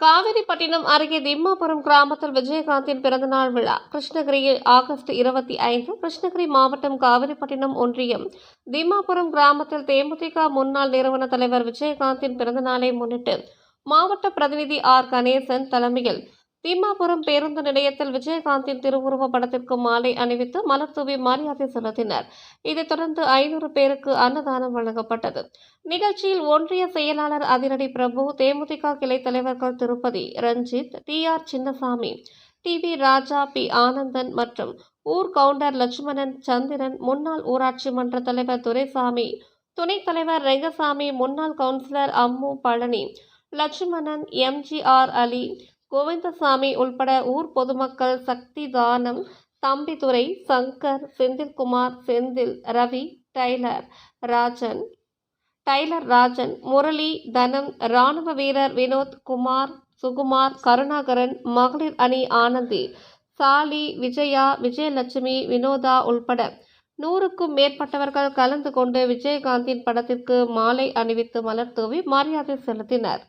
காவிரிப்பட்டினம் அருகே திம்மாபுரம் கிராமத்தில் விஜயகாந்தின் பிறந்தநாள் விழா. கிருஷ்ணகிரியில் ஆகஸ்ட் இருபத்தி ஐந்து கிருஷ்ணகிரி மாவட்டம் காவிரிப்பட்டினம் ஒன்றியம். திம்மாபுரம் கிராமத்தில் தேமுதிக முன்னாள் நிறுவன தலைவர் விஜயகாந்தின் பிறந்தநாளை முன்னிட்டு மாவட்ட பிரதிநிதி ஆர் கணேசன் தலைமையில் தீமாபுரம் பேருந்து நிலையத்தில் விஜயகாந்தின் திருவுருவ படத்திற்கு மாலை அணிவித்து மலர் தூவி மரியாதை செலுத்தினர். இதைத் தொடர்ந்து ஐநூறு பேருக்கு அன்னதானம் வழங்கப்பட்டது. நிகழ்ச்சியில் ஒன்றிய செயலாளர் அதிரடி பிரபு தேமுதிக கிளை தலைவர்கள் Tirupati Ranjith T R Chinnasamy T V Raja P Anandan மற்றும் ஊர் கவுண்டர் லட்சுமணன் சந்திரன் முன்னாள் ஊராட்சி மன்ற தலைவர் துரைசாமி துணைத் தலைவர் ரெங்கசாமி முன்னாள் கவுன்சிலர் அம்மு பழனி லட்சுமணன் எம்ஜிஆர் அலி கோவிந்தசாமி உள்பட ஊர் பொதுமக்கள் சக்தி தானம் தம்பிதுரை சங்கர் செந்தில்குமார் செந்தில் ரவி டைலர் ராஜன் டைலர் ராஜன் முரளி தனம் ராணுவ வீரர் வினோத் குமார் சுகுமார் கருணாகரன் மகளிர் அணி ஆனந்தி சாலி விஜயா விஜயலட்சுமி வினோதா உள்பட நூறுக்கும் மேற்பட்டவர்கள் கலந்து கொண்டு விஜயகாந்தின் படத்திற்கு மாலை அணிவித்து மலர் தூவி மரியாதை செலுத்தினர்.